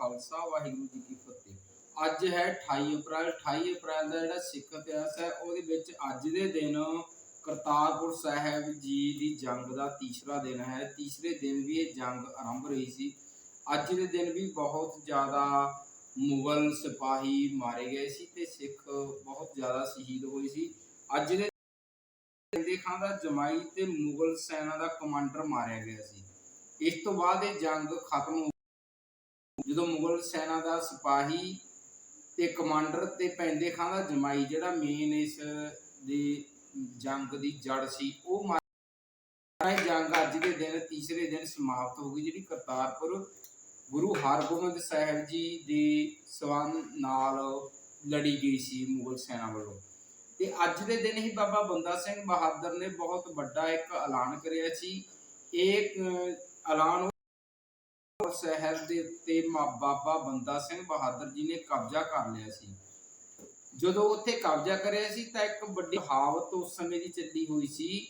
ਖਾਲਸਾ, ਵਾਹਿਗੁਰੂ ਜੀ ਕੀ ਫਤਿਹ। ਅੱਜ ਹੈ 28 ਅਪ੍ਰੈਲ 28 ਅਪ੍ਰੈਲ ਦਾ ਜਿਹੜਾ ਸਿੱਖ ਇਤਿਹਾਸ ਹੈ, ਉਹਦੇ ਵਿੱਚ ਅੱਜ ਦੇ ਦਿਨ ਕਰਤਾਰਪੁਰ ਸਾਹਿਬ ਜੀ ਦੀ ਜੰਗ ਦਾ ਤੀਸਰਾ ਦਿਨ ਹੈ। ਤੀਸਰੇ ਦਿਨ ਵੀ ਇਹ ਜੰਗ ਆਰੰਭ ਰਹੀ ਸੀ। ਅੱਜ ਦੇ ਦਿਨ ਵੀ ਬਹੁਤ ਜ਼ਿਆਦਾ ਮੁਗਲ ਸਿਪਾਹੀ ਮਾਰੇ ਗਏ ਸੀ ਤੇ ਸਿੱਖ ਬਹੁਤ ਜ਼ਿਆਦਾ ਸ਼ਹੀਦ ਹੋਏ ਸੀ। ਅੱਜ ਦੇ ਦੇ ਖਾਂ ਦਾ ਜਮਾਈ ਤੇ ਮੁਗਲ ਸੈਨਾ ਦਾ ਕਮਾਂਡਰ ਮਾਰਿਆ ਗਿਆ ਸੀ। ਇਸ ਤੋਂ ਬਾਅਦ ਇਹ ਜੰਗ ਖਤਮ ਜਦੋਂ ਮੁਗਲ ਸੈਨਾ ਦਾ ਸਿਪਾਹੀ ਤੇ ਕਮਾਂਡਰ ਤੇ ਪੈਂਦੇ ਖਾਂ ਦਾ ਜਮਾਈ, ਜਿਹੜਾ ਮੇਨ ਇਸ ਦੀ ਜੰਗ ਦੀ ਜੜ ਸੀ, ਉਹ ਮਾਰਿਆ ਜੰਗ ਅੱਜ ਦੇ ਦਿਨ, ਤੀਸਰੇ ਦਿਨ ਸਮਾਪਤ ਹੋ ਗਈ, ਜਿਹੜੀ ਕਰਤਾਰਪੁਰ ਗੁਰੂ ਹਰਗੋਬਿੰਦ ਸਾਹਿਬ ਜੀ ਦੇ ਸਵੰਨ ਨਾਲ ਲੜੀ ਗਈ ਸੀ ਮੁਗਲ ਸੈਨਾ ਵੱਲੋਂ। ਤੇ ਅੱਜ ਦੇ ਦਿਨ ਹੀ ਬਾਬਾ ਬੰਦਾ ਸਿੰਘ ਬਹਾਦਰ ਨੇ ਬਹੁਤ ਵੱਡਾ ਇੱਕ ਐਲਾਨ ਕਰਿਆ ਸੀ। ਇਹ ਐਲਾਨ ਉਹ ਸ਼ਹਿਰ ਦੇ ਉੱਤੇ ਬਾਬਾ ਬੰਦਾ ਸਿੰਘ ਬਹਾਦਰ ਜੀ ਨੇ ਕਬਜ਼ਾ ਕਰ ਲਿਆ ਸੀ। ਜਦੋਂ ਉੱਥੇ ਕਬਜ਼ਾ ਕਰਿਆ ਸੀ ਤਾਂ ਇੱਕ ਵੱਡੀ ਹਾਵਤ ਉਸ ਸਮੇਂ ਦੀ ਚੱਲੀ ਹੋਈ ਸੀ।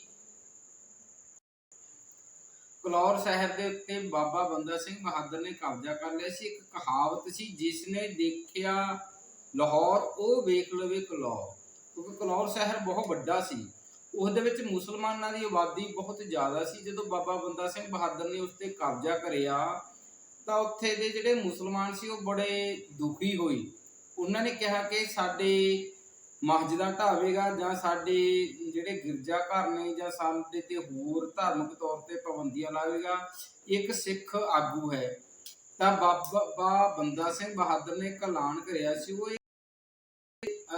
ਕਲੌਰ ਸਾਹਿਬ ਦੇ ਉੱਤੇ ਬਾਬਾ ਬੰਦਾ ਸਿੰਘ ਬਹਾਦਰ ਨੇ ਕਬਜ਼ਾ ਕਰ ਲਿਆ ਸੀ। ਇੱਕ ਕਹਾਵਤ ਸੀ ਜਿਸ ਨੇ ਦੇਖਿਆ ਲਾਹੌਰ, ਉਹ ਵੇਖ ਲਵੇ ਕਲੌਰ। ਕਿਉਂਕਿ ਕਲੌਰ ਸ਼ਹਿਰ ਬਹੁਤ ਵੱਡਾ ਸੀ। ਉਸ ਦੇ ਵਿੱਚ ਮੁਸਲਮਾਨਾਂ ਦੀ ਆਬਾਦੀ ਬਹੁਤ ਜ਼ਿਆਦਾ ਸੀ। ਜਦੋਂ ਬਾਬਾ ਬੰਦਾ ਸਿੰਘ ਬਹਾਦਰ ਨੇ ਉਸ ਤੇ ਕਬਜ਼ਾ ਕਰਿਆ ਤਾਂ ਉੱਥੇ ਦੇ ਜਿਹੜੇ ਮੁਸਲਮਾਨ ਸੀ, ਉਹ ਬੜੇ ਦੁਖੀ ਹੋਏ। ਉਹਨਾਂ ਨੇ ਕਿਹਾ ਕਿ ਸਾਡੇ ਮਸਜਿਦਾਂ ਢਾਵੇਗਾ ਜਾਂ ਸਾਡੇ ਜਿਹੜੇ ਗਿਰਜਾ ਘਰ ਨੇ ਜਾਂ ਸਾਡੇ ਤੇ ਹੋਰ ਧਾਰਮਿਕ ਤੌਰ ਤੇ ਪਾਬੰਦੀਆਂ ਲਾਵੇਗਾ, ਇੱਕ ਸਿੱਖ ਆਗੂ ਹੈ। ਤਾਂ ਬਾਬਾ ਬੰਦਾ ਸਿੰਘ ਬਹਾਦਰ ਨੇ ਇੱਕ ਐਲਾਨ ਕਰਿਆ ਸੀ, ਉਹ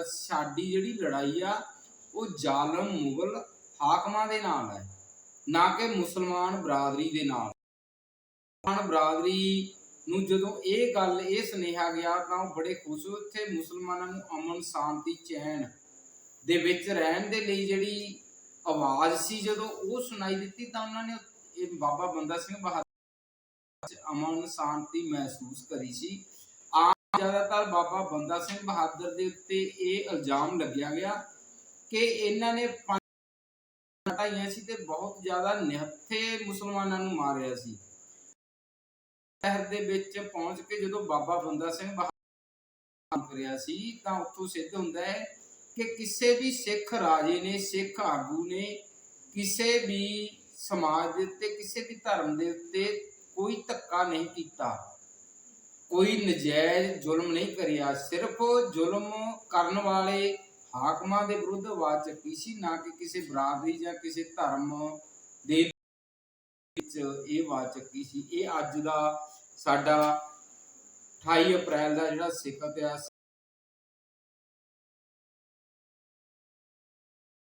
ਸਾਡੀ ਜਿਹੜੀ ਲੜਾਈ ਆ, ਉਹ ਜ਼ਾਲਮ ਮੁਗਲ ਹਾਕਮਾਂ ਦੇ ਨਾਲ ਹੈ, ਨਾ ਕਿ ਮੁਸਲਮਾਨ ਬਰਾਦਰੀ ਦੇ ਨਾਲ। ਮੁਸਲਮਾਨ ਬਰਾਦਰੀ ਨੂੰ ਜਦੋਂ ਇਹ ਗੱਲ, ਇਹ ਸੁਨੇਹਾ ਗਿਆ ਤਾਂ ਉਹ ਬੜੇ ਖੁਸ਼ ਹੋਏ। ਉੱਥੇ ਮੁਸਲਮਾਨਾਂ ਨੂੰ ਅਮਨ ਸ਼ਾਂਤੀ ਚੈਨ ਦੇ ਵਿੱਚ ਰਹਿਣ ਦੇ ਲਈ ਜਿਹੜੀ ਆਵਾਜ਼ ਸੀ, ਜਦੋਂ ਉਹ ਸੁਣਾਈ ਦਿੱਤੀ ਤਾਂ ਉਹਨਾਂ ਨੇ ਇਹ ਬਾਬਾ ਬੰਦਾ ਸਿੰਘ ਬਹਾਦਰ ਅਮਨ ਸ਼ਾਂਤੀ ਮਹਿਸੂਸ ਕਰੀ ਸੀ। ਆਮ ਜ਼ਿਆਦਾਤਰ ਬਾਬਾ ਬੰਦਾ ਸਿੰਘ ਬਹਾਦਰ ਦੇ ਉੱਤੇ ਇਹ ਇਲਜ਼ਾਮ ਲੱਗਿਆ ਗਿਆ ਕਿ ਇਹਨਾਂ ਨੇ ਪੰਜ ਸੀ ਤੇ ਬਹੁਤ ਜ਼ਿਆਦਾ ਨਿਹੱਥੇ ਮੁਸਲਮਾਨਾਂ ਨੂੰ ਮਾਰਿਆ ਸੀ। ਸ਼ਹਿਰ ਦੇ ਵਿੱਚ ਪਹੁੰਚ ਕੇ ਜਦੋਂ ਬਾਬਾ ਬੰਦਾ ਸਿੰਘ ਬਹਾਦਰ ਕਰਿਆ ਸੀ, ਤਾਂ ਉੱਥੋਂ ਸਿੱਧ ਹੁੰਦਾ ਹੈ ਕਿ ਕਿਸੇ ਵੀ ਸਿੱਖ ਰਾਜੇ ਨੇ, ਸਿੱਖ ਆਗੂ ਨੇ ਕਿਸੇ ਵੀ ਸਮਾਜ ਦੇ ਉੱਤੇ, ਕਿਸੇ ਵੀ ਧਰਮ ਦੇ ਉੱਤੇ ਕੋਈ ਧੱਕਾ ਨਹੀਂ ਕੀਤਾ। ਕੋਈ ਨਜਾਇਜ਼ ਜ਼ੁਲਮ ਨਹੀਂ ਕਰਿਆ। ਸਿਰਫ ਜ਼ੁਲਮ ਕਰਨ ਵਾਲੇ ਹਾਕਮਾਂ ਦੇ ਵਿਰੁੱਧ ਆਵਾਜ਼ ਚੱਕੀ ਸੀ? ਨਾ ਕਿ ਕਿਸੇ ਬਰਾਦਰੀ ਜਾਂ ਕਿਸੇ ਧਰਮ ਦੇ ਵਿੱਚ ਇਹ ਆਵਾਜ਼ ਚੱਕੀ ਸੀ। ਇਹ ਅੱਜ ਦਾ ਸਾਡਾ 28 ਅਪ੍ਰੈਲ ਦਾ ਜਿਹੜਾ ਸਿੱਖ ਇਤਿਹਾਸ